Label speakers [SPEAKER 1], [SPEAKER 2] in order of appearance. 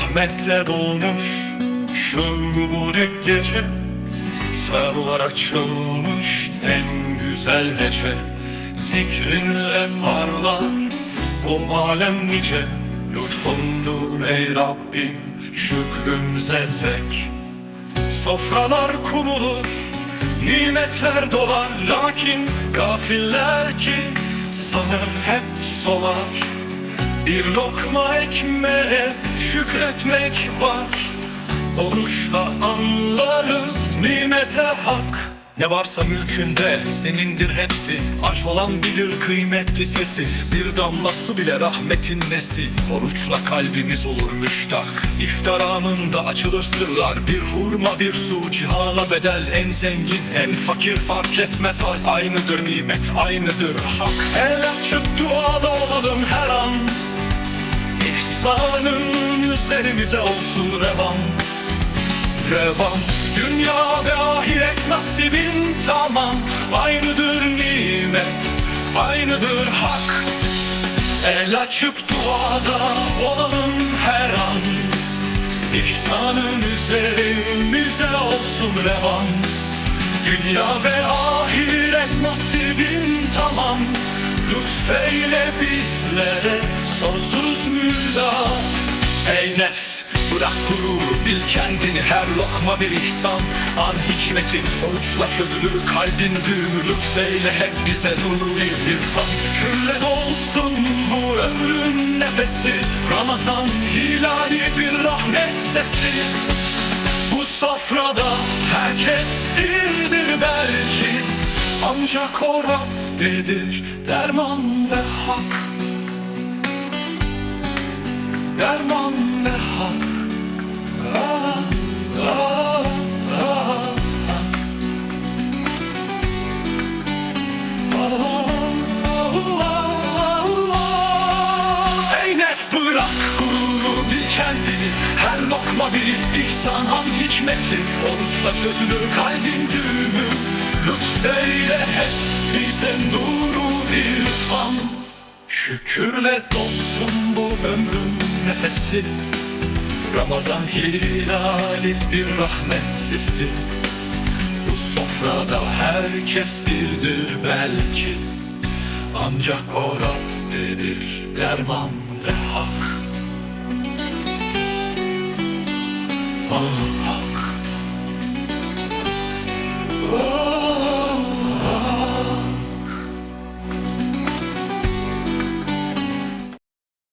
[SPEAKER 1] rahmetle dolmuş Şu mübarek gece. Sırlar açılmış en güzel hece Zikrinle parlar bu alem nice. Lütfundur ey Rabbim şükrümüze zek Sofralar kurulur, nimetler dolar. Lakin gafiller ki sanır hep solar Bir lokma ekmeğe şükretmek var. Oruçla anlarız nimete hak. Ne varsa mülkünde senindir hepsi. Aç olan bilir kıymetli sesi. Bir damlası bile rahmetin nesi. Oruçla kalbimiz olur müştak. İftar anında açılır sırlar. Bir hurma bir su cihana bedel. En zengin en fakir fark etmez hal. Aynıdır nimet aynıdır hak. El açıp duada olalım her an İhsanın üzerimize olsun revan. Revan Dünya ve ahiret nasibin tamam. Aynıdır nimet, aynıdır hak. El açıp duada olalım her an. İhsanın üzerimize olsun revan. Dünya ve ahiret nasibin tamam. Lütfeyle bizlere sonsuz müjdat Ey nefs bırak gururu bil kendini her lokma bir ihsan. An hikmetin oruçla çözülür kalbin düğümü Lütfeyle hep bize nuru irfan. Külle dolsun bu ömrün nefesi. Ramazan hilali bir rahmet sesi. Bu sofrada herkes birdir belki. Ancak o Rab'dedir derman ve hak Derman ve hak. Ah, ah, ah, ah. Bırak gururu bil kendini. Her lokma bir ihsan an hikmeti. Oruçla çözülür kalbin düğümü. Lütfeyle hep bize nuru irfan Şükürle dolsun bu ömrün nefesi. Ramazan hilali bir rahmet sesi Bu sofrada herkes birdir belki. Ancak o Rab'dedir derman ve hak. Ah,